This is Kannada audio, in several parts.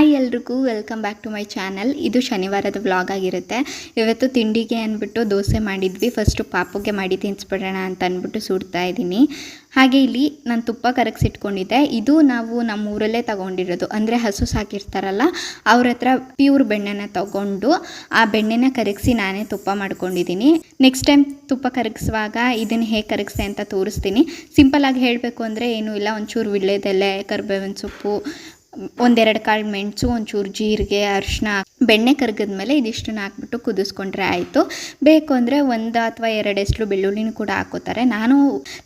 ಹಾಯ್ ಎಲ್ರಿಗೂ, welcome back to my channel. ಇದು ಶನಿವಾರದ ವ್ಲಾಗ್ ಆಗಿರುತ್ತೆ. ಇವತ್ತು ತಿಂಡಿಗೆ ಅಂದ್ಬಿಟ್ಟು ದೋಸೆ ಮಾಡಿದ್ವಿ. ಫಸ್ಟು ಪಾಪುಗೆ ಮಾಡಿ ತಿನ್ನಿಸ್ಬಿಡೋಣ ಅಂತ ಅಂದ್ಬಿಟ್ಟು ಸುಡ್ತಾ ಇದ್ದೀನಿ. ಹಾಗೆ ಇಲ್ಲಿ ನಾನು ತುಪ್ಪ ಕರಗಿಸಿಟ್ಕೊಂಡಿದ್ದೆ. ಇದು ನಾವು ನಮ್ಮ ಊರಲ್ಲೇ ತಗೊಂಡಿರೋದು. ಅಂದರೆ ಹಸು ಸಾಕಿರ್ತಾರಲ್ಲ, ಅವ್ರ ಹತ್ರ ಪ್ಯೂರ್ ಬೆಣ್ಣೆನ ತಗೊಂಡು ಆ ಬೆಣ್ಣೆನ ಕರಗಿಸಿ ನಾನೇ ತುಪ್ಪ ಮಾಡ್ಕೊಂಡಿದ್ದೀನಿ. ನೆಕ್ಸ್ಟ್ ಟೈಮ್ ತುಪ್ಪ ಕರಗಿಸುವಾಗ ಇದನ್ನು ಹೇಗೆ ಕರಗಿಸ್ದೆ ಅಂತ ತೋರಿಸ್ತೀನಿ. ಸಿಂಪಲಾಗಿ ಹೇಳಬೇಕು ಅಂದರೆ ಏನೂ ಇಲ್ಲ. ಒಂಚೂರು ವಿಳ್ಳೆದೆಲೆ, ಕರ್ಬೇವಿನ ಸೊಪ್ಪು ಒಂದೆರಡು ಕಾಳು ಮೆಣಸು, ಒಂಚೂರು ಜೀರಿಗೆ ಅರಿಶಿನ ಬೆಣ್ಣೆ ಕರಗಿದ್ಮೇಲೆ ಇದಿಷ್ಟನ್ನ ಹಾಕ್ಬಿಟ್ಟು ಕುದಿಸ್ಕೊಂಡ್ರೆ ಆಯಿತು. ಬೇಕು ಅಂದರೆ ಒಂದು ಅಥವಾ ಎರಡು ಎಸ್ಲು ಬೆಳ್ಳುಳ್ಳಿನೂ ಕೂಡ ಹಾಕೋತಾರೆ. ನಾನು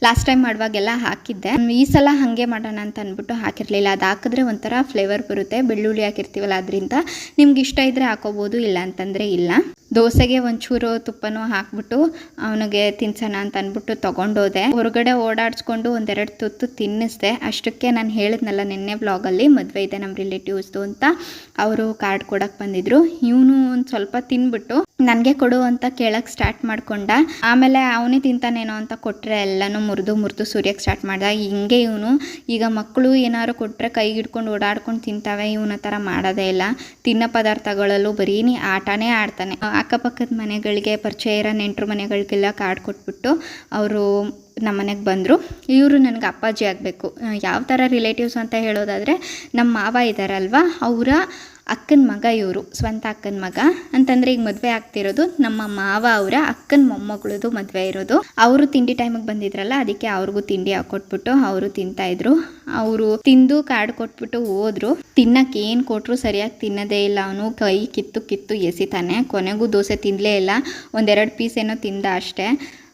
ಲಾಸ್ಟ್ ಟೈಮ್ ಮಾಡುವಾಗೆಲ್ಲ ಹಾಕಿದ್ದೆ. ಈ ಸಲ ಹಾಗೆ ಮಾಡೋಣ ಅಂತ ಅಂದ್ಬಿಟ್ಟು ಹಾಕಿರಲಿಲ್ಲ. ಅದು ಹಾಕಿದ್ರೆ ಒಂಥರ ಫ್ಲೇವರ್ ಬರುತ್ತೆ. ಬೆಳ್ಳುಳ್ಳಿ ಹಾಕಿರ್ತೀವಲ್ಲ, ಅದರಿಂದ ನಿಮ್ಗೆ ಇಷ್ಟ ಇದ್ದರೆ ಹಾಕೋಬೋದು, ಇಲ್ಲ ಅಂತಂದರೆ ಇಲ್ಲ. ದೋಸೆಗೆ ಒಂಚೂರು ತುಪ್ಪನೂ ಹಾಕ್ಬಿಟ್ಟು ಅವನಿಗೆ ತಿನ್ಸೋಣ ಅಂತ ಅಂದ್ಬಿಟ್ಟು ತೊಗೊಂಡೋದೆ. ಹೊರಗಡೆ ಓಡಾಡಿಸ್ಕೊಂಡು ಒಂದೆರಡು ತುತ್ತು ತಿನ್ನಿಸ್ದೆ. ಅಷ್ಟಕ್ಕೆ ನಾನು ಹೇಳಿದ್ನಲ್ಲ ನಿನ್ನೆ ವ್ಲಾಗಲ್ಲಿ ಮದುವೆ ಇದೆ ನಮ್ಮ ರಿಲೇಟಿವ್ಸ್ದು ಅಂತ. ಅವರು ಕಾರ್ಡ್ ಕೊಡಕ್ಕೆ ಬಂದಿದ್ರು. ಇವನು ಒಂದು ಸ್ವಲ್ಪ ತಿನ್ಬಿಟ್ಟು ನನಗೆ ಕೊಡು ಅಂತ ಕೇಳಕ್ಕೆ ಸ್ಟಾರ್ಟ್ ಮಾಡಿಕೊಂಡ. ಆಮೇಲೆ ಅವನೇ ತಿಂತಾನೇನೋ ಅಂತ ಕೊಟ್ಟರೆ ಎಲ್ಲನೂ ಮುರಿದು ಮುರಿದು ಸುರಿಯಕ್ಕೆ ಸ್ಟಾರ್ಟ್ ಮಾಡ್ದ. ಹಿಂಗೆ ಇವನು ಈಗ ಮಕ್ಕಳು ಏನಾದ್ರು ಕೊಟ್ಟರೆ ಕೈಗಿಡ್ಕೊಂಡು ಓಡಾಡ್ಕೊಂಡು ತಿಂತಾವೆ, ಇವನ ಥರ ಮಾಡೋದೇ ಇಲ್ಲ. ತಿನ್ನೋ ಪದಾರ್ಥಗಳಲ್ಲೂ ಬರೀ ನೀ ಆಟನೇ ಆಡ್ತಾನೆ. ಅಕ್ಕಪಕ್ಕದ ಮನೆಗಳಿಗೆ ಪರಿಚಯ ಇರೋ ನೆಂಟರು ಮನೆಗಳಿಗೆಲ್ಲ ಕಾರ್ಡ್ ಕೊಟ್ಬಿಟ್ಟು ಅವರು ನಮ್ಮ ಮನೆಗೆ ಬಂದರು, ಇವರು ನನಗೆ ಅಪ್ಪಾಜಿ ಆಗಬೇಕು. ಯಾವ ಥರ ರಿಲೇಟಿವ್ಸ್ ಅಂತ ಹೇಳೋದಾದರೆ ನಮ್ಮ ಮಾವ ಇದ್ದಾರಲ್ವ ಅವರ ಅಕ್ಕನ ಮಗ ಇವರು, ಸ್ವಂತ ಅಕ್ಕನ ಮಗ. ಅಂತಂದರೆ ಈಗ ಮದುವೆ ಆಗ್ತಿರೋದು ನಮ್ಮ ಮಾವ ಅವರ ಅಕ್ಕನ ಮೊಮ್ಮಗಳದು ಮದುವೆ ಇರೋದು. ಅವರು ತಿಂಡಿ ಟೈಮಿಗೆ ಬಂದಿದ್ರಲ್ಲ, ಅದಕ್ಕೆ ಅವ್ರಿಗೂ ತಿಂಡಿ ಹಾಕೊಟ್ಬಿಟ್ಟು ಅವರು ತಿಂತಾಯಿದ್ರು ಅವರು ತಿಂದು ಕಾರ್ಡ್ ಕೊಟ್ಬಿಟ್ಟು ಹೋದ್ರು. ತಿನ್ನಕ್ಕೆ ಏನು ಕೊಟ್ಟರು ಸರಿಯಾಗಿ ತಿನ್ನೋದೇ ಇಲ್ಲ ಅವನು. ಕೈ ಕಿತ್ತು ಕಿತ್ತು ಎಸಿತಾನೆ. ಕೊನೆಗೂ ದೋಸೆ ತಿನ್ನಲೇ ಇಲ್ಲ. ಒಂದೆರಡು ಪೀಸ್ ಏನೋ ತಿಂದ ಅಷ್ಟೇ.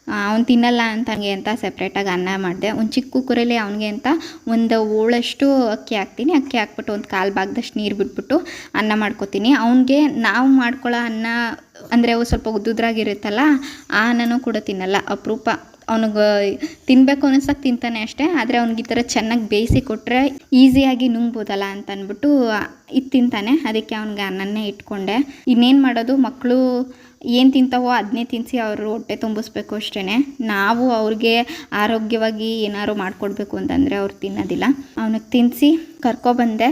ಅವ್ನು ತಿನ್ನಲ್ಲ ಅಂತ ಹಂಗೆ ಅಂತ ಸಪ್ರೇಟಾಗಿ ಅನ್ನ ಮಾಡಿದೆ. ಒಂದು ಚಿಕ್ಕ ಕುಕ್ಕರಲ್ಲಿ ಅವನಿಗೆ ಅಂತ ಒಂದು ಓಳಷ್ಟು ಅಕ್ಕಿ ಹಾಕ್ತೀನಿ. ಅಕ್ಕಿ ಹಾಕ್ಬಿಟ್ಟು ಒಂದು ಕಾಲು ಭಾಗದಷ್ಟು ನೀರು ಬಿಟ್ಬಿಟ್ಟು ಅನ್ನ ಮಾಡ್ಕೊತೀನಿ. ಅವನಿಗೆ ನಾವು ಮಾಡ್ಕೊಳ್ಳೋ ಅನ್ನ ಅಂದರೆ ಅವು ಸ್ವಲ್ಪ ಉದ್ದುದ್ರಾಗಿರುತ್ತಲ್ಲ, ಆ ಅನ್ನನೂ ಕೂಡ ತಿನ್ನಲ್ಲ. ಅಪರೂಪ ಅವನಿಗೆ ತಿನ್ನಬೇಕು ಅನ್ನಿಸ್ದಾಗ ತಿಂತಾನೆ ಅಷ್ಟೇ. ಆದರೆ ಅವ್ನಿಗೆ ಈ ಥರ ಚೆನ್ನಾಗಿ ಬೇಯಿಸಿ ಕೊಟ್ಟರೆ ಈಸಿಯಾಗಿ ನುಂಗ್ಬೋದಲ್ಲ ಅಂತ ಅಂದ್ಬಿಟ್ಟು ಇದು ತಿಂತಾನೆ, ಅದಕ್ಕೆ ಅವ್ನಿಗೆ ಅನ್ನನ್ನೇ ಇಟ್ಕೊಂಡೆ. ಇನ್ನೇನು ಮಾಡೋದು ಮಕ್ಕಳು ಏನು ತಿಂತಾವೋ ಅದನ್ನೇ ತಿನ್ನಿಸಿ ಅವರು ಹೊಟ್ಟೆ ತುಂಬಿಸ್ಬೇಕು ಅಷ್ಟೇ ನಾವು ಅವ್ರಿಗೆ ಆರೋಗ್ಯವಾಗಿ ಏನಾದ್ರು ಮಾಡಿಕೊಡ್ಬೇಕು ಅಂತಂದರೆ ಅವ್ರು ತಿನ್ನೋದಿಲ್ಲ. ಅವನಿಗೆ ತಿನ್ನಿಸಿ ಕರ್ಕೊಬಂದೆ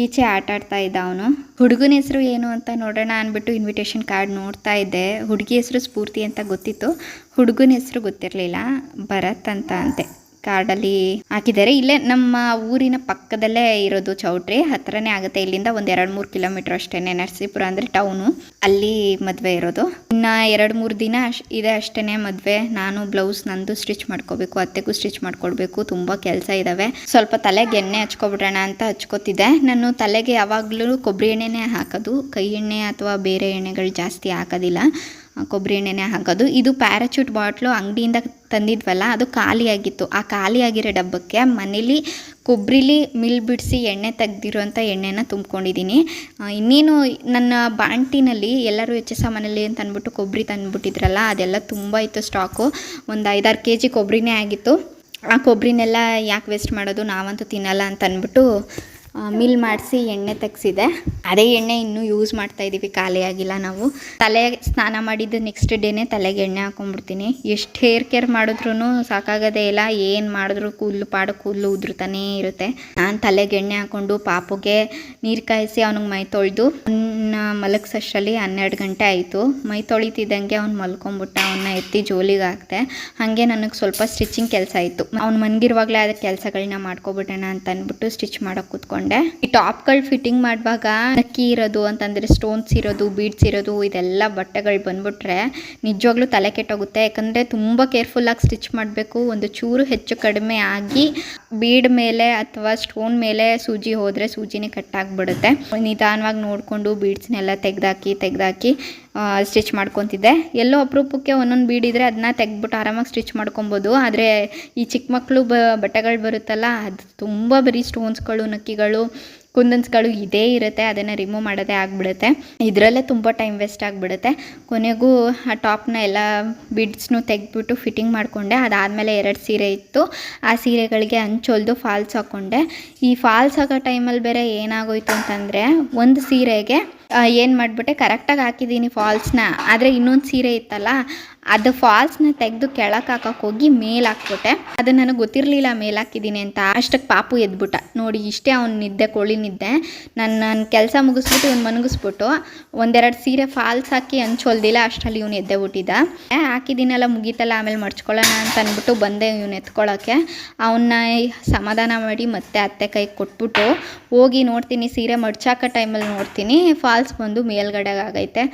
ಈಚೆ ಆಟ ಆಡ್ತಾ ಇದ್ದ ಅವನು. ಹುಡುಗನ ಹೆಸರು ಏನು ಅಂತ ನೋಡೋಣ ಅಂದ್ಬಿಟ್ಟು ಇನ್ವಿಟೇಷನ್ ಕಾರ್ಡ್ ನೋಡ್ತಾ ಇದ್ದೆ. ಹುಡುಗಿ ಹೆಸರು ಸ್ಫೂರ್ತಿ ಅಂತ ಗೊತ್ತಿತ್ತು. ಹುಡುಗನ ಹೆಸರು ಗೊತ್ತಿರಲಿಲ್ಲ. ಭರತ್ ಅಂತ ಅಂತೆ. ಕಾರ್ಡಲ್ಲಿ ಹಾಕಿದ್ದಾರೆ. ಇಲ್ಲೇ ನಮ್ಮ ಊರಿನ ಪಕ್ಕದಲ್ಲೇ ಇರೋದು ಚೌಟ್ರಿ. ಹತ್ರನೇ ಆಗುತ್ತೆ. ಇಲ್ಲಿಂದ ಒಂದು ಎರಡು ಮೂರು ಕಿಲೋಮೀಟರ್ ಅಷ್ಟೇ ನರಸೀಪುರ ಅಂದರೆ ಟೌನು. ಅಲ್ಲಿ ಮದುವೆ ಇರೋದು. ಇನ್ನು ಎರಡು ಮೂರು ದಿನ ಇದೆ ಅಷ್ಟೇ ಮದುವೆ. ನಾನು ಬ್ಲೌಸ್ ನಂದು ಸ್ಟಿಚ್ ಮಾಡ್ಕೋಬೇಕು. ಅತ್ತೆಗೂ ಸ್ಟಿಚ್ ಮಾಡ್ಕೊಡ್ಬೇಕು. ತುಂಬ ಕೆಲಸ ಇದ್ದಾವೆ ಸ್ವಲ್ಪ ತಲೆಗೆ ಎಣ್ಣೆ ಹಚ್ಕೊಬಿಡೋಣ ಅಂತ ಹಚ್ಕೋತಿದ್ದೆ. ನಾನು ತಲೆಗೆ ಯಾವಾಗಲೂ ಕೊಬ್ಬರಿ ಎಣ್ಣೆನೇ ಹಾಕೋದು. ಕೈ ಎಣ್ಣೆ ಅಥವಾ ಬೇರೆ ಎಣ್ಣೆಗಳು ಜಾಸ್ತಿ ಹಾಕೋದಿಲ್ಲ. ಕೊಬ್ಬರಿ ಎಣ್ಣೆನೇ ಹಾಕೋದು. ಇದು ಪ್ಯಾರಾಚೂಟ್ ಬಾಟ್ಲು ಅಂಗಡಿಯಿಂದ ತಂದಿದ್ವಲ್ಲ, ಅದು ಖಾಲಿಯಾಗಿತ್ತು. ಆ ಖಾಲಿಯಾಗಿರೋ ಡಬ್ಬಕ್ಕೆ ಮನೇಲಿ ಕೊಬ್ಬರಿಲಿ ಮಿಲ್ ಬಿಡಿಸಿ ಎಣ್ಣೆ ತೆಗ್ದಿರೋಂಥ ಎಣ್ಣೆನ ತುಂಬ್ಕೊಂಡಿದ್ದೀನಿ. ಇನ್ನೇನು ನನ್ನ ಬಾಂಟಿನಲ್ಲಿ ಎಲ್ಲರೂ ಹೆಚ್ಚು ಸಾಮಾನಲ್ಲಿ ಅಂತ ಅಂದ್ಬಿಟ್ಟು ಕೊಬ್ಬರಿ ತಂದುಬಿಟ್ಟಿದ್ರಲ್ಲ, ಅದೆಲ್ಲ ತುಂಬ ಇತ್ತು ಸ್ಟಾಕು. ಒಂದು ಐದಾರು ಕೆ ಜಿ ಕೊಬ್ಬರಿನೇ ಆಗಿತ್ತು. ಆ ಕೊಬ್ಬರಿನೆಲ್ಲ ಯಾಕೆ ವೇಸ್ಟ್ ಮಾಡೋದು ನಾವಂತೂ ತಿನ್ನಲ್ಲ ಅಂತ ಅಂದ್ಬಿಟ್ಟು ಮಿಲ್ ಮಾಡಿಸಿ ಎಣ್ಣೆ ತೆಗ್ಸಿದೆ. ಅದೇ ಎಣ್ಣೆ ಇನ್ನೂ ಯೂಸ್ ಮಾಡ್ತಾ ಇದ್ದೀವಿ ಖಾಲಿಯಾಗಿಲ್ಲ ನಾವು. ತಲೆ ಸ್ನಾನ ಮಾಡಿದ್ದು ನೆಕ್ಸ್ಟ್ ಡೇನೇ ತಲೆಗೆ ಎಣ್ಣೆ ಹಾಕೊಂಡ್ಬಿಡ್ತೀನಿ. ಎಷ್ಟು ಹೇರ್ ಕೇರ್ ಮಾಡಿದ್ರು ಸಾಕಾಗೋದೇ ಇಲ್ಲ. ಏನು ಮಾಡಿದ್ರು ಕೂದಲು ಪಾಡು ಕೂದಲು ಉದುರ್ತಾನೇ ಇರುತ್ತೆ. ನಾನು ತಲೆಗೆ ಎಣ್ಣೆ ಹಾಕ್ಕೊಂಡು ಪಾಪುಗೆ ನೀರು ಕಾಯಿಸಿ ಅವ್ನಿಗೆ ಮೈ ತೊಳೆದು ಅವನ್ನ ಮಲಗ್ಸಷ್ಟರಲ್ಲಿ ಹನ್ನೆರಡು ಗಂಟೆ ಆಯಿತು. ಮೈ ತೊಳಿತಿದ್ದಂಗೆ ಅವ್ನು ಮಲ್ಕೊಂಬಿಟ್ಟ ಅವನ್ನ ಎತ್ತಿ ಜೋಲಿಗೆ ಹಾಕಿದೆ. ಹಾಗೆ ನನಗೆ ಸ್ವಲ್ಪ ಸ್ಟಿಚಿಂಗ್ ಕೆಲಸ ಇತ್ತು ಅವ್ನು ಮನ್ಗಿರುವಾಗಲೇ ಅದಕ್ಕೆ ಕೆಲಸಗಳನ್ನ ಮಾಡ್ಕೊಬಿಡೋಣ ಅಂತ ಅಂದ್ಬಿಟ್ಟು ಸ್ಟಿಚ್ ಮಾಡೋಕೆ ಕೂತ್ಕೊಂಡೆ. ಈ ಟಾಪ್ಗಳು ಫಿಟ್ಟಿಂಗ್ ಮಾಡುವಾಗ ನಕ್ಕಿ ಇರೋದು, ಅಂತಂದರೆ ಸ್ಟೋನ್ಸ್ ಇರೋದು, ಬೀಡ್ಸ್ ಇರೋದು, ಇದೆಲ್ಲ ಬಟ್ಟೆಗಳು ಬಂದ್ಬಿಟ್ರೆ ನಿಜವಾಗ್ಲೂ ತಲೆ ಕೆಟ್ಟೋಗುತ್ತೆ. ಯಾಕಂದರೆ ತುಂಬ ಕೇರ್ಫುಲ್ಲಾಗಿ ಸ್ಟಿಚ್ ಮಾಡಬೇಕು. ಒಂದು ಚೂರು ಹೆಚ್ಚು ಕಡಿಮೆ ಆಗಿ ಬೀಡ್ ಮೇಲೆ ಅಥವಾ ಸ್ಟೋನ್ ಮೇಲೆ ಸೂಜಿ ಹೋದರೆ ಸೂಜಿನೇ ಕಟ್ಟಾಗ್ಬಿಡುತ್ತೆ ನಿಧಾನವಾಗಿ ನೋಡಿಕೊಂಡು ಬೀಡ್ಸ್ನೆಲ್ಲ ತೆಗೆದಾಕಿ ತೆಗೆದಾಕಿ ಸ್ಟಿಚ್ ಮಾಡ್ಕೊತಿದ್ದೆ. ಎಲ್ಲೋ ಅಪರೂಪಕ್ಕೆ ಒಂದೊಂದು ಬೀಡಿದ್ರೆ ಅದನ್ನ ತೆಗೆದ್ಬಿಟ್ಟು ಆರಾಮಾಗಿ ಸ್ಟಿಚ್ ಮಾಡ್ಕೊಬೋದು. ಆದರೆ ಈ ಚಿಕ್ಕ ಮಕ್ಕಳು ಬಟ್ಟೆಗಳು ಬರುತ್ತಲ್ಲ, ಅದು ತುಂಬ ಬರೀ ಸ್ಟೋನ್ಸ್ಗಳು ನಕ್ಕಿಗಳು, ಕುಂದನ್ಸ್ಗಳು ಇದೇ ಇರುತ್ತೆ. ಅದನ್ನು ರಿಮೂವ್ ಮಾಡೋದೇ ಆಗಿಬಿಡುತ್ತೆ. ಇದರಲ್ಲೇ ತುಂಬ ಟೈಮ್ ವೇಸ್ಟ್ ಆಗಿಬಿಡುತ್ತೆ. ಕೊನೆಗೂ ಆ ಟಾಪ್ನ ಎಲ್ಲ ಬಿಡ್ಸ್ನು ತೆಗೆದ್ಬಿಟ್ಟು ಫಿಟ್ಟಿಂಗ್ ಮಾಡಿಕೊಂಡೆ. ಅದಾದಮೇಲೆ ಎರಡು ಸೀರೆ ಇತ್ತು. ಆ ಸೀರೆಗಳಿಗೆ ಹಂಚೊಲ್ದು ಫಾಲ್ಸ್ ಹಾಕ್ಕೊಂಡೆ ಈ ಫಾಲ್ಸ್ ಹಾಕೋ ಟೈಮಲ್ಲಿ ಬೇರೆ ಏನಾಗೋಯ್ತು ಅಂತಂದರೆ, ಒಂದು ಸೀರೆಗೆ ಏನು ಮಾಡಿಬಿಟ್ಟೆ? ಕರೆಕ್ಟಾಗಿ ಹಾಕಿದ್ದೀನಿ ಫಾಲ್ಸ್ನ ಆದರೆ ಇನ್ನೊಂದು ಸೀರೆ ಇತ್ತಲ್ಲ ಅದು ಫಾಲ್ಸ್ನ ತೆಗೆದು ಕೆಳಕ್ಕೆ ಹಾಕಕ್ಕೆ ಹೋಗಿ ಮೇಲೆ ಹಾಕ್ಬಿಟ್ಟೆ. ಅದು ನನಗೆ ಗೊತ್ತಿರಲಿಲ್ಲ ಮೇಲೆ ಹಾಕಿದ್ದೀನಿ ಅಂತ. ಅಷ್ಟಕ್ಕೆ ಪಾಪು ಎದ್ಬಿಟ್ಟ. ನೋಡಿ, ಇಷ್ಟೇ ಅವ್ನು ನಿದ್ದೆ, ಕೋಳಿ ನಿದ್ದೆ. ನಾನು ನನ್ನ ಕೆಲಸ ಮುಗಿಸ್ಬಿಟ್ಟು ಇವ್ನು ಮನಗಿಸ್ಬಿಟ್ಟು ಒಂದೆರಡು ಸೀರೆ ಫಾಲ್ಸ್ ಹಾಕಿ ಹಂಚೊಲ್ದಿಲ್ಲ ಅಷ್ಟರಲ್ಲಿ ಇವ್ನು ಎದ್ದೆ ಬಿಟ್ಟಿದ್ದ. ಹಾಕಿದ್ದೀನಲ್ಲ ಮುಗೀತಲ್ಲ, ಆಮೇಲೆ ಮಡ್ಚ್ಕೊಳ್ಳೋಣ ಅಂತ ಅಂದ್ಬಿಟ್ಟು ಬಂದೆ ಇವ್ನು ಎತ್ಕೊಳ್ಳೋಕ್ಕೆ ಅವನ್ನ ಸಮಾಧಾನ ಮಾಡಿ ಮತ್ತೆ ಅತ್ತೆ ಕೈ ಕೊಟ್ಬಿಟ್ಟು ಹೋಗಿ ನೋಡ್ತೀನಿ, ಸೀರೆ ಮಡ್ಚಾಕೋ ಟೈಮಲ್ಲಿ ನೋಡ್ತೀನಿ. ಫಾಲ್ಸ್ ಬಂದು ಮೇಲ್ಗಡೆಗೆ ಆಗೈತೆ.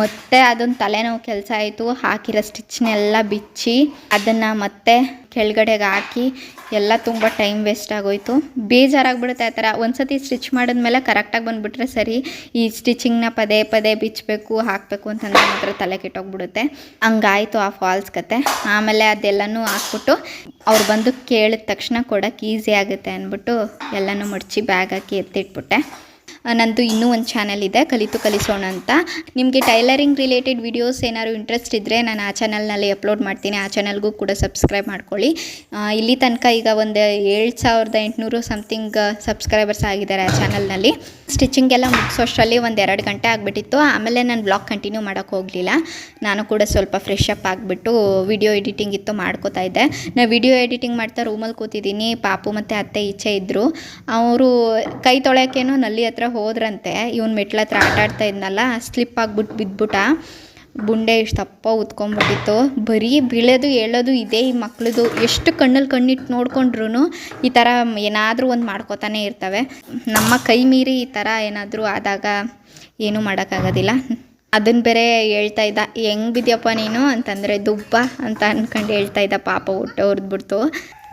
ಮತ್ತೆ ಅದೊಂದು ತಲೆನೋವು ಕೆಲಸ ಆಯಿತು, ಹಾಕಿರೋ ಸ್ಟಿಚ್ನೆಲ್ಲ ಬಿಚ್ಚಿ ಅದನ್ನು ಮತ್ತೆ ಕೆಳಗಡೆಗೆ ಹಾಕಿ ಎಲ್ಲ ತುಂಬ ಟೈಮ್ ವೇಸ್ಟ್ ಆಗೋಯ್ತು. ಬೇಜಾರಾಗ್ಬಿಡುತ್ತೆ ಆ ಥರ. ಒಂದ್ಸತಿ ಸ್ಟಿಚ್ ಮಾಡಿದ್ಮೇಲೆ ಕರೆಕ್ಟಾಗಿ ಬಂದುಬಿಟ್ರೆ ಸರಿ, ಈ ಸ್ಟಿಚಿಂಗ್ನ ಪದೇ ಪದೇ ಬಿಚ್ಚಬೇಕು, ಹಾಕಬೇಕು ಅಂತಂದ್ರೆ ಮಾತ್ರ ತಲೆ ಕೆಟ್ಟೋಗ್ಬಿಡುತ್ತೆ. ಹಂಗಾಯಿತು ಆ ಫಾಲ್ಸ್ ಕತೆ. ಆಮೇಲೆ ಅದೆಲ್ಲನೂ ಹಾಕ್ಬಿಟ್ಟು ಅವ್ರು ಬಂದು ಕೇಳಿದ ತಕ್ಷಣ ಕೊಡೋಕ್ಕೆ ಈಸಿ ಆಗುತ್ತೆ ಅಂದ್ಬಿಟ್ಟು ಎಲ್ಲನೂ ಮಡಚಿ ಬ್ಯಾಗ್ ಹಾಕಿ ಎತ್ತಿಟ್ಬಿಟ್ಟೆ. ನಂದು ಇನ್ನೂ ಒಂದು ಚಾನಲ್ ಇದೆ, ಕಲಿತು ಕಲಿಸೋಣ ಅಂತ. ನಿಮಗೆ ಟೈಲರಿಂಗ್ ರಿಲೇಟೆಡ್ ವಿಡಿಯೋಸ್ ಏನಾದ್ರು ಇಂಟ್ರೆಸ್ಟ್ ಇದ್ದರೆ ನಾನು ಆ ಚಾನಲ್ನಲ್ಲಿ ಅಪ್ಲೋಡ್ ಮಾಡ್ತೀನಿ, ಆ ಚಾನಲ್ಗೂ ಕೂಡ ಸಬ್ಸ್ಕ್ರೈಬ್ ಮಾಡ್ಕೊಳ್ಳಿ. ಇಲ್ಲಿ ತನಕ ಈಗ ಒಂದು ಏಳು ಸಾವಿರದ ಎಂಟುನೂರು ಸಮಥಿಂಗ್ ಸಬ್ಸ್ಕ್ರೈಬರ್ಸ್ ಆಗಿದ್ದಾರೆ ಆ ಚಾನಲ್ನಲ್ಲಿ ಸ್ಟಿಚಿಂಗ್ ಎಲ್ಲ ಮುಗಿಸೋಷ್ಟರಲ್ಲಿ ಒಂದು ಎರಡು ಗಂಟೆ ಆಗಿಬಿಟ್ಟಿತ್ತು. ಆಮೇಲೆ ನಾನು ಬ್ಲಾಗ್ ಕಂಟಿನ್ಯೂ ಮಾಡೋಕ್ಕೆ ಹೋಗಲಿಲ್ಲ. ನಾನು ಕೂಡ ಸ್ವಲ್ಪ ಫ್ರೆಶ್ ಅಪ್ ಆಗಿಬಿಟ್ಟು ವಿಡಿಯೋ ಎಡಿಟಿಂಗ್ ಇತ್ತು ಮಾಡ್ಕೋತಾ ಇದ್ದೆ. ನಾನು ವಿಡಿಯೋ ಎಡಿಟಿಂಗ್ ಮಾಡ್ತಾ ರೂಮಲ್ಲಿ ಕೂತಿದ್ದೀನಿ, ಪಾಪು ಮತ್ತು ಅತ್ತೆ ಈಚೆ ಇದ್ದರು ಅವರು ಕೈ ತೊಳೆಯೋಕ್ಕೇನೋ ನಲ್ಲಿ ಹತ್ರ ಹೋದ್ರಂತೆ, ಇವ್ನು ಮೆಟ್ಲ ಹತ್ರ ಆಟ ಆಡ್ತಾ ಇದ್ನಲ್ಲ ಸ್ಲಿಪ್ ಆಗ್ಬಿಟ್ಟು ಬಿದ್ಬಿಟ್ಟ, ಬುಂಡೆ ಇಷ್ಟು ತಪ್ಪ ಉತ್ಕೊಂಡ್ಬಿಟ್ಟಿತ್ತು ಬರೀ ಬೀಳೋದು ಹೇಳೋದು ಇದೇ ಈ ಮಕ್ಳದು. ಎಷ್ಟು ಕಣ್ಣಲ್ಲಿ ಕಣ್ಣಿಟ್ಟು ನೋಡ್ಕೊಂಡ್ರು ಈ ಥರ ಏನಾದರೂ ಒಂದು ಮಾಡ್ಕೋತಾನೆ ಇರ್ತವೆ. ನಮ್ಮ ಕೈ ಮೀರಿ ಈ ಥರ ಏನಾದರೂ ಆದಾಗ ಏನೂ ಮಾಡೋಕ್ಕಾಗೋದಿಲ್ಲ. ಅದನ್ನು ಬೇರೆ ಹೇಳ್ತಾ ಇದ್ದ, ಹೆಂಗ್ ಬಿದ್ಯಪ್ಪ ನೀನು? ಅಂತಂದರೆ, ದುಬ್ಬ ಅಂತ ಅಂದ್ಕೊಂಡು ಹೇಳ್ತಾ ಇದ್ದ ಪಾಪ ಊಟ ಹೊರ್ದ್ಬಿಡ್ತು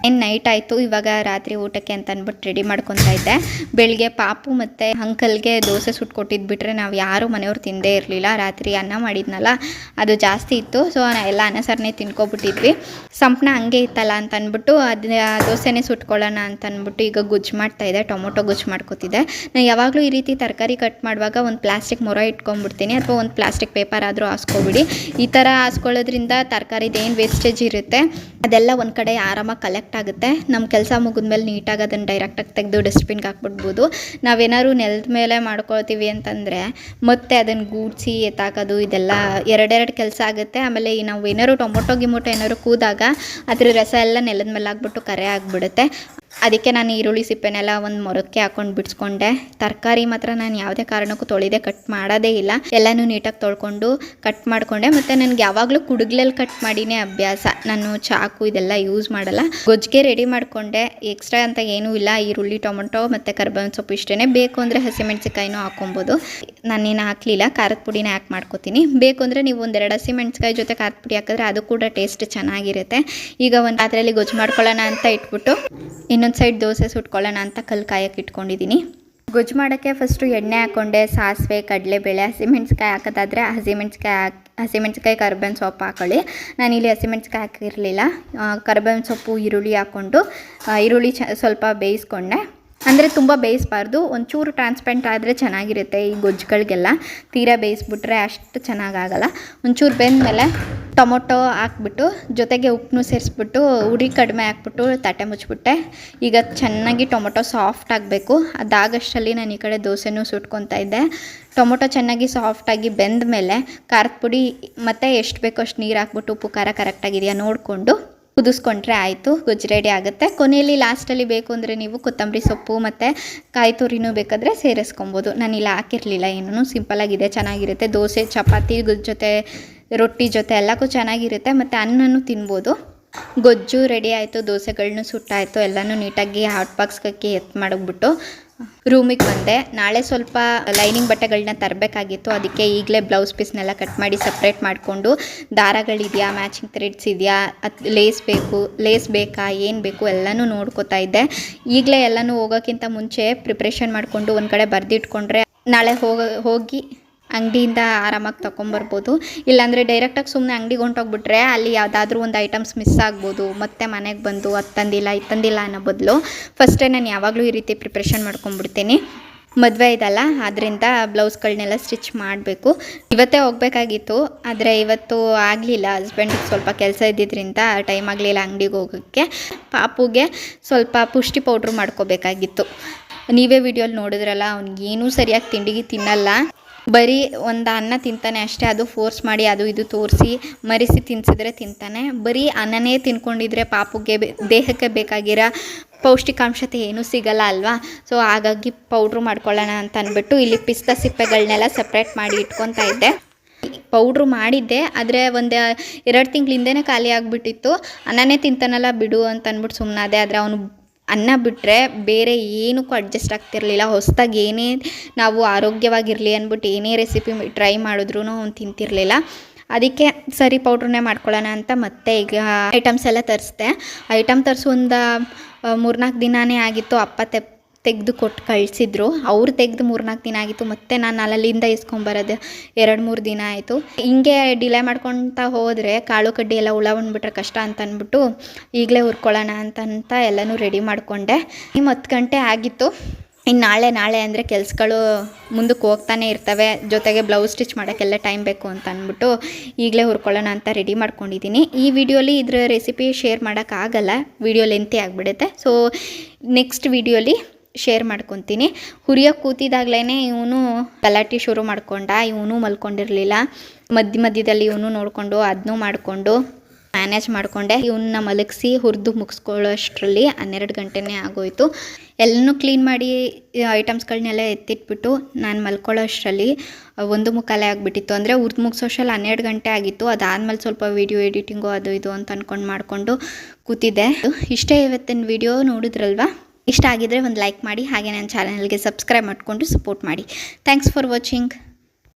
ಏನು ನೈಟ್ ಆಯಿತು, ಇವಾಗ ರಾತ್ರಿ ಊಟಕ್ಕೆ ಅಂತ ಅಂದ್ಬಿಟ್ಟು ರೆಡಿ ಮಾಡ್ಕೊತಾ ಇದ್ದೆ. ಬೆಳಿಗ್ಗೆ ಪಾಪು ಮತ್ತು ಅಂಕಲ್ಗೆ ದೋಸೆ ಸುಟ್ಕೊಟ್ಟಿದ್ದು ಬಿಟ್ಟರೆ ನಾವು ಯಾರೂ ಮನೆಯವ್ರು ತಿಂದೇ ಇರಲಿಲ್ಲ. ರಾತ್ರಿ ಅನ್ನ ಮಾಡಿದ್ನಲ್ಲ, ಅದು ಜಾಸ್ತಿ ಇತ್ತು. ಸೊ ಎಲ್ಲ ಅನ್ನ ಸಾರನ್ನೇ ತಿನ್ಕೊಬಿಟ್ಟಿದ್ವಿ. ಸಂಪಣ ಹಂಗೆ ಇತ್ತಲ್ಲ ಅಂತ ಅಂದ್ಬಿಟ್ಟು, ಅದು ದೋಸೆನೇ ಸುಟ್ಕೊಳ್ಳೋಣ ಅಂತ ಅಂದ್ಬಿಟ್ಟು ಈಗ ಗುಜ್ಜು ಮಾಡ್ತಾ ಇದ್ದೆ ಟೊಮೊಟೊ ಗುಜ್ಜು ಮಾಡ್ಕೊತಿದ್ದೆ. ನಾನು ಯಾವಾಗಲೂ ಈ ರೀತಿ ತರಕಾರಿ ಕಟ್ ಮಾಡುವಾಗ ಒಂದು ಪ್ಲಾಸ್ಟಿಕ್ ಮೊರ ಇಟ್ಕೊಂಡ್ಬಿಡ್ತೀನಿ, ಅಥವಾ ಒಂದು ಪ್ಲಾಸ್ಟಿಕ್ ಪೇಪರ್ ಆದರೂ ಹಾಸ್ಕೊಬಿಡಿ. ಈ ಥರ ಹಾಸ್ಕೊಳ್ಳೋದ್ರಿಂದ ತರಕಾರಿದೇನು ವೇಸ್ಟೇಜ್ ಇರುತ್ತೆ, ಅದೆಲ್ಲ ಒಂದು ಕಡೆ ಆರಾಮಾಗಿ ಕಲೆಕ್ಟ್ ಆಗುತ್ತೆ. ನಮ್ಮ ಕೆಲಸ ಮುಗಿದ್ಮೇಲೆ ನೀಟಾಗಿ ಅದನ್ನು ಡೈರೆಕ್ಟಾಗಿ ತೆಗೆದು ಡಸ್ಟ್ಬಿನ್ಗೆ ಹಾಕ್ಬಿಡ್ಬೋದು. ನಾವೇನಾದ್ರು ನೆಲದ ಮೇಲೆ ಮಾಡ್ಕೊಳ್ತೀವಿ ಅಂತಂದರೆ ಮತ್ತೆ ಅದನ್ನು ಗೂಡಿಸಿ, ಎತ್ತಾಕೋದು, ಇದೆಲ್ಲ ಎರಡೆರಡು ಕೆಲಸ ಆಗುತ್ತೆ. ಆಮೇಲೆ ನಾವು ಏನಾದ್ರು ಟೊಮೊಟೊ, ಗಿಮೊಟೊ ಏನಾದ್ರು ಕೂದಾಗ ಅದ್ರ ರಸ ಎಲ್ಲ ನೆಲದ ಮೇಲೆ ಆಗ್ಬಿಟ್ಟು ಕರೆ ಆಗಿಬಿಡುತ್ತೆ. ಅದಕ್ಕೆ ನಾನು ಈರುಳ್ಳಿ ಸಿಪ್ಪೆನೆಲ್ಲ ಒಂದು ಮೊರಕ್ಕೆ ಹಾಕೊಂಡು ಬಿಡಿಸ್ಕೊಂಡೆ. ತರಕಾರಿ ಮಾತ್ರ ನಾನು ಯಾವುದೇ ಕಾರಣಕ್ಕೂ ತೊಳೆದೆ ಕಟ್ ಮಾಡೋದೇ ಇಲ್ಲ. ಎಲ್ಲನೂ ನೀಟಾಗಿ ತೊಳ್ಕೊಂಡು ಕಟ್ ಮಾಡಿಕೊಂಡೆ. ಮತ್ತು ನನಗೆ ಯಾವಾಗಲೂ ಕುಡುಗ್ಲಲ್ಲಿ ಕಟ್ ಮಾಡಿನೇ ಅಭ್ಯಾಸ. ನಾನು ಚಾಕು ಇದೆಲ್ಲ ಯೂಸ್ ಮಾಡಲ್ಲ. ಗೊಜ್ಜಿಗೆ ರೆಡಿ ಮಾಡಿಕೊಂಡೆ. ಎಕ್ಸ್ಟ್ರಾ ಅಂತ ಏನೂ ಇಲ್ಲ. ಈರುಳ್ಳಿ, ಟೊಮೊಟೊ ಮತ್ತು ಕರ್ಬೇವಿನ ಸೊಪ್ಪು ಇಷ್ಟೇ ಬೇಕು ಅಂದರೆ ಹಸಿಮೆಣ್ಸಿಕಾಯಿನೂ ಹಾಕೊಬೋದು ನಾನೇನು ಹಾಕಲಿಲ್ಲ. ಖಾರದ ಪುಡಿನ ಹಾಕಿ ಮಾಡ್ಕೊತೀನಿ. ಬೇಕು ಅಂದರೆ ನೀವು ಒಂದೆರಡು ಹಸಿಮೆಣ್ಸಿಕಾಯಿ ಜೊತೆ ಖಾರದ ಪುಡಿ ಹಾಕಿದ್ರೆ ಅದು ಕೂಡ ಟೇಸ್ಟ್ ಚೆನ್ನಾಗಿರುತ್ತೆ. ಈಗ ಒಂದು ಅದರಲ್ಲಿ ಗೊಜ್ಜು ಮಾಡ್ಕೊಳ್ಳೋಣ ಅಂತ ಇಟ್ಬಿಟ್ಟು ಇನ್ನೊಂದು ಸೈಡ್ ದೋಸೆ ಸುಟ್ಕೊಳ್ಳೋಣ ಅಂತ ಕಲ್ಲು ಕಾಯಕ್ಕೆ ಇಟ್ಕೊಂಡಿದ್ದೀನಿ ಗೊಜ್ಜು ಮಾಡೋಕ್ಕೆ ಫಸ್ಟು ಎಣ್ಣೆ ಹಾಕ್ಕೊಂಡೆ ಸಾಸಿವೆ, ಕಡಲೆಬೇಳೆ ಹಸಿಮೆಣ್ಸಿಕಾಯಿ ಹಾಕೋದಾದರೆ ಹಸಿಮೆಣ್ಸಿಕಾಯಿ ಹಾಕಿ ಹಸಿಮೆಣ್ಸಿಕಾಯಿ ಕರ್ಬೇವಿನ ಸೊಪ್ಪು ಹಾಕೊಳ್ಳಿ. ನಾನಿಲ್ಲಿ ಹಸಿಮೆಣ್ಸಿಕಾಯಿ ಹಾಕಿರಲಿಲ್ಲ. ಕರ್ಬೇವಿನ ಸೊಪ್ಪು, ಈರುಳ್ಳಿ ಹಾಕ್ಕೊಂಡು ಈರುಳ್ಳಿ ಚ, ಸ್ವಲ್ಪ ಬೇಯಿಸ್ಕೊಂಡೆ. ಅಂದರೆ ತುಂಬ ಬೇಯಿಸ್ಬಾರ್ದು, ಒಂಚೂರು ಟ್ರಾನ್ಸ್ಪೆಂಟ್ ಆದರೆ ಚೆನ್ನಾಗಿರುತ್ತೆ ಈ ಗೊಜ್ಜುಗಳಿಗೆಲ್ಲ. ತೀರಾ ಬೇಯಿಸ್ಬಿಟ್ರೆ ಅಷ್ಟು ಚೆನ್ನಾಗಾಗಲ್ಲ. ಒಂಚೂರು ಬೆಂದಮೇಲೆ ಟೊಮೊಟೊ ಹಾಕ್ಬಿಟ್ಟು ಜೊತೆಗೆ ಉಪ್ಪನ್ನು ಸೇರಿಸ್ಬಿಟ್ಟು ಉರಿ ಕಡಿಮೆ ಹಾಕ್ಬಿಟ್ಟು ತಟ್ಟೆ ಮುಚ್ಚಿಬಿಟ್ಟೆ ಈಗ ಚೆನ್ನಾಗಿ ಟೊಮೊಟೊ ಸಾಫ್ಟ್ ಆಗಬೇಕು. ಅದಾಗಷ್ಟರಲ್ಲಿ ನಾನು ಈ ಕಡೆ ದೋಸೆನೂ ಸುಟ್ಕೊತಾ ಇದ್ದೆ. ಟೊಮೊಟೊ ಚೆನ್ನಾಗಿ ಸಾಫ್ಟಾಗಿ ಬೆಂದ ಮೇಲೆ ಖಾರದ ಪುಡಿ ಮತ್ತು ಎಷ್ಟು ಬೇಕೋ ಅಷ್ಟು ನೀರು ಹಾಕ್ಬಿಟ್ಟು ಉಪ್ಪು ಖಾರ ಕರೆಕ್ಟಾಗಿದೆಯಾ ನೋಡಿಕೊಂಡು ಕುದಿಸ್ಕೊಂಡ್ರೆ ಆಯಿತು, ಗೊಜ್ಜು ರೆಡಿ ಆಗುತ್ತೆ. ಕೊನೆಯಲ್ಲಿ ಲಾಸ್ಟಲ್ಲಿ ಬೇಕು ಅಂದರೆ ನೀವು ಕೊತ್ತಂಬರಿ ಸೊಪ್ಪು ಮತ್ತು ಕಾಯಿ ತುರಿನೂ ಬೇಕಾದರೆ ಸೇರಿಸ್ಕೊಬೋದು. ನಾನಿಲ್ಲ ಹಾಕಿರಲಿಲ್ಲ, ಏನೂ ಸಿಂಪಲಾಗಿದೆ ಚೆನ್ನಾಗಿರುತ್ತೆ. ದೋಸೆ, ಚಪಾತಿ ಜೊತೆ ರೊಟ್ಟಿ ಜೊತೆ ಎಲ್ಲಕ್ಕೂ ಚೆನ್ನಾಗಿರುತ್ತೆ. ಮತ್ತು ಅನ್ನನೂ ತಿನ್ಬೋದು. ಗೊಜ್ಜು ರೆಡಿ ಆಯಿತು ದೋಸೆಗಳನ್ನೂ ಸುಟ್ಟಾಯಿತು, ಎಲ್ಲನೂ ನೀಟಾಗಿ ಹಾಟ್ ಬಾಕ್ಸ್ಗೆ ಎತ್ತು ಮಾಡಿಬಿಟ್ಟು ರೂಮಿಗೆ ಬಂದೆ. ನಾಳೆ ಸ್ವಲ್ಪ ಲೈನಿಂಗ್ ಬಟ್ಟೆಗಳನ್ನ ತರಬೇಕಾಗಿತ್ತು. ಅದಕ್ಕೆ ಈಗಲೇ ಬ್ಲೌಸ್ ಪೀಸ್ನೆಲ್ಲ ಕಟ್ ಮಾಡಿ ಸಪ್ರೇಟ್ ಮಾಡಿಕೊಂಡು ದಾರಗಳಿದೆಯಾ ಮ್ಯಾಚಿಂಗ್ ಥ್ರೆಡ್ಸ್ ಇದೆಯಾ, ಅದು ಲೇಸ್ ಬೇಕು ಲೇಸ್ ಬೇಕಾ, ಏನು ಬೇಕು ಎಲ್ಲನೂ ನೋಡ್ಕೋತಾ ಇದ್ದೆ. ಈಗಲೇ ಎಲ್ಲನೂ ಹೋಗೋಕ್ಕಿಂತ ಮುಂಚೆ ಪ್ರಿಪ್ರೇಷನ್ ಮಾಡಿಕೊಂಡು ಒಂದು ಕಡೆ ಬರೆದಿಟ್ಕೊಂಡ್ರೆ ನಾಳೆ ಹೋಗಿ ಅಂಗಡಿಯಿಂದ ಆರಾಮಾಗಿ ತೊಗೊಂಬರ್ಬೋದು ಇಲ್ಲಾಂದರೆ ಡೈರೆಕ್ಟಾಗಿ ಸುಮ್ಮನೆ ಅಂಗಡಿಗೆ ಹೊಂಟೋಗ್ಬಿಟ್ರೆ ಅಲ್ಲಿ ಯಾವುದಾದ್ರೂ ಒಂದು ಐಟಮ್ಸ್ ಮಿಸ್ ಆಗ್ಬೋದು. ಮತ್ತೆ ಮನೆಗೆ ಬಂದು ಅದು ಇತ್ತಂದಿಲ್ಲ ಅನ್ನೋ ಬದಲು ಫಸ್ಟೇ ನಾನು ಯಾವಾಗಲೂ ಈ ರೀತಿ ಪ್ರಿಪ್ರೇಷನ್ ಮಾಡ್ಕೊಂಡ್ಬಿಡ್ತೀನಿ. ಮದುವೆ ಇದಲ್ಲ ಆದ್ದರಿಂದ ಬ್ಲೌಸ್ಗಳನ್ನೆಲ್ಲ ಸ್ಟಿಚ್ ಮಾಡಬೇಕು. ಇವತ್ತೇ ಹೋಗಬೇಕಾಗಿತ್ತು, ಆದರೆ ಇವತ್ತು ಆಗಲಿಲ್ಲ. ಹಸ್ಬೆಂಡಿಗೆ ಸ್ವಲ್ಪ ಕೆಲಸ ಇದ್ದಿದ್ದರಿಂದ ಟೈಮ್ ಆಗಲಿಲ್ಲ ಅಂಗಡಿಗೆ ಹೋಗೋಕ್ಕೆ. ಪಾಪುಗೆ ಸ್ವಲ್ಪ ಪುಷ್ಟಿ ಪೌಡ್ರ್ ಮಾಡ್ಕೋಬೇಕಾಗಿತ್ತು. ನೀವೇ ವಿಡಿಯೋಲಿ ನೋಡಿದ್ರಲ್ಲ, ಅವ್ನಿಗೇನೂ ಸರಿಯಾಗಿ ತಿಂಡಿಗೆ ತಿನ್ನಲ್ಲ. ಬರೀ ಒಂದು ಅನ್ನ ತಿಂತಾನೆ ಅಷ್ಟೇ, ಅದು ಫೋರ್ಸ್ ಮಾಡಿ ಅದು ಇದು ತೋರಿಸಿ ಮರಿಸಿ ತಿನ್ಸಿದ್ರೆ ತಿಂತಾನೆ. ಬರೀ ಅನ್ನನೇ ತಿನ್ಕೊಂಡಿದ್ರೆ ಪಾಪುಗೆ ದೇಹಕ್ಕೆ ಬೇಕಾಗಿರೋ ಪೌಷ್ಟಿಕಾಂಶತೆ ಏನೂ ಸಿಗಲ್ಲ ಅಲ್ವಾ? ಸೊ ಹಾಗಾಗಿ ಪೌಡ್ರು ಮಾಡ್ಕೊಳ್ಳೋಣ ಅಂತ ಅಂದ್ಬಿಟ್ಟು ಇಲ್ಲಿ ಪಿಸ್ತಾ ಸಿಪ್ಪೆಗಳನ್ನೆಲ್ಲ ಸಪ್ರೇಟ್ ಮಾಡಿ ಇಟ್ಕೊತಾ ಇದ್ದೆ. ಪೌಡ್ರು ಮಾಡಿದ್ದೆ, ಆದರೆ ಒಂದು ಎರಡು ತಿಂಗಳಿಂದೇ ಖಾಲಿ ಆಗಿಬಿಟ್ಟಿತ್ತು. ಅನ್ನನೇ ತಿಂತಾನಲ್ಲ ಬಿಡು ಅಂತ ಅಂದ್ಬಿಟ್ಟು ಸುಮ್ಮನಾದೆ ಆದರೆ ಅವನು ಅನ್ನ ಬಿಟ್ಟರೆ ಬೇರೆ ಏನಕ್ಕೂ ಅಡ್ಜಸ್ಟ್ ಆಗ್ತಿರಲಿಲ್ಲ. ಹೊಸ್ದಾಗಿ ಏನೇ ನಾವು ಆರೋಗ್ಯವಾಗಿರಲಿ ಅಂದ್ಬಿಟ್ಟು ಏನೇ ರೆಸಿಪಿ ಟ್ರೈ ಮಾಡಿದ್ರೂ ಅವ್ನು ತಿಂತಿರಲಿಲ್ಲ. ಅದಕ್ಕೆ ಸರಿ ಪೌಡ್ರನ್ನೇ ಮಾಡ್ಕೊಳ್ಳೋಣ ಅಂತ ಮತ್ತೆ ಈಗ ಐಟಮ್ಸ್ ಎಲ್ಲ ತರಿಸ್ದೆ. ಐಟಮ್ ತರಿಸಿ ಒಂದು ಮೂರ್ನಾಲ್ಕು ದಿನವೇ ಆಗಿತ್ತು. ಅಪ್ಪ ತೆಪ್ ತೆಗೆದು ಕೊಟ್ಟು ಕಳಿಸಿದ್ರು. ಅವ್ರು ತೆಗೆದು ಮೂರ್ನಾಲ್ಕು ದಿನ ಆಗಿತ್ತು. ಮತ್ತೆ ನಾನು ಅಲ್ಲಿಂದ ಇಸ್ಕೊಂಬರೋದು ಎರಡು ಮೂರು ದಿನ ಆಯಿತು. ಹಿಂಗೆ ಡಿಲೇ ಮಾಡ್ಕೊತಾ ಹೋದರೆ ಕಾಳು ಕಡ್ಡಿ ಎಲ್ಲ ಹುಳ ಬಂದ್ಬಿಟ್ರೆ ಕಷ್ಟ ಅಂತ ಅಂದ್ಬಿಟ್ಟು ಈಗಲೇ ಹುರ್ಕೊಳ್ಳೋಣ ಅಂತಂತ ಎಲ್ಲನೂ ರೆಡಿ ಮಾಡಿಕೊಂಡೆ. ನಿಮ್ಮ ಹತ್ತು ಗಂಟೆ ಆಗಿತ್ತು. ಇನ್ನು ನಾಳೆ ನಾಳೆ ಅಂದರೆ ಕೆಲಸಗಳು ಮುಂದಕ್ಕೆ ಹೋಗ್ತಾನೆ ಇರ್ತವೆ. ಜೊತೆಗೆ ಬ್ಲೌಸ್ ಸ್ಟಿಚ್ ಮಾಡೋಕ್ಕೆಲ್ಲ ಟೈಮ್ ಬೇಕು ಅಂತ ಅಂದ್ಬಿಟ್ಟು ಈಗಲೇ ಹುರ್ಕೊಳ್ಳೋಣ ಅಂತ ರೆಡಿ ಮಾಡ್ಕೊಂಡಿದ್ದೀನಿ. ಈ ವಿಡಿಯೋಲಿ ಇದರ ರೆಸಿಪಿ ಶೇರ್ ಮಾಡೋಕ್ಕಾಗಲ್ಲ ವಿಡಿಯೋ ಲೆಂತಿ ಆಗಿಬಿಡುತ್ತೆ. ಸೊ ನೆಕ್ಸ್ಟ್ ವಿಡಿಯೋಲಿ ಶೇರ್ ಮಾಡ್ಕೊತೀನಿ. ಹುರಿಯೋಕೆ ಕೂತಿದಾಗ್ಲೇ ಇವನು ಗಲಾಟೆ ಶುರು ಮಾಡ್ಕೊಂಡ, ಇವನು ಮಲ್ಕೊಂಡಿರಲಿಲ್ಲ. ಮಧ್ಯ ಮಧ್ಯದಲ್ಲಿ ಇವನು ನೋಡಿಕೊಂಡು ಅದನ್ನೂ ಮಾಡಿಕೊಂಡು ಮ್ಯಾನೇಜ್ ಮಾಡಿಕೊಂಡೆ. ಇವನ್ನ ಮಲಗಿಸಿ ಹುರಿದು ಮುಗಿಸ್ಕೊಳ್ಳೋಷ್ಟರಲ್ಲಿ ಹನ್ನೆರಡು ಗಂಟೆನೇ ಆಗೋಯ್ತು. ಎಲ್ಲನೂ ಕ್ಲೀನ್ ಮಾಡಿ ಐಟಮ್ಸ್ಗಳನ್ನೆಲ್ಲ ಎತ್ತಿಟ್ಬಿಟ್ಟು ನಾನು ಮಲ್ಕೊಳ್ಳೋ ಅಷ್ಟರಲ್ಲಿ ಒಂದು ಮುಖಾಲೆ ಆಗಿಬಿಟ್ಟಿತ್ತು. ಅಂದರೆ ಹುರಿದು ಮುಗಿಸೋಷ್ಟರಲ್ಲಿ ಹನ್ನೆರಡು ಗಂಟೆ ಆಗಿತ್ತು. ಅದಾದಮೇಲೆ ಸ್ವಲ್ಪ ವೀಡಿಯೋ ಎಡಿಟಿಂಗು ಅದು ಇದು ಅಂತ ಅಂದ್ಕೊಂಡು ಮಾಡಿಕೊಂಡು ಕೂತಿದ್ದೆ. ಇಷ್ಟೇ ಇವತ್ತಿನ ವಿಡಿಯೋ ನೋಡಿದ್ರಲ್ವಾ? ಇಷ್ಟ ಆಗಿದ್ದರೆ ಒಂದು ಲೈಕ್ ಮಾಡಿ, ಹಾಗೆ ನನ್ನ ಚಾನಲ್ಗೆ ಸಬ್ಸ್ಕ್ರೈಬ್ ಮಾಡಿಕೊಂಡು ಸಪೋರ್ಟ್ ಮಾಡಿ. Thanks for watching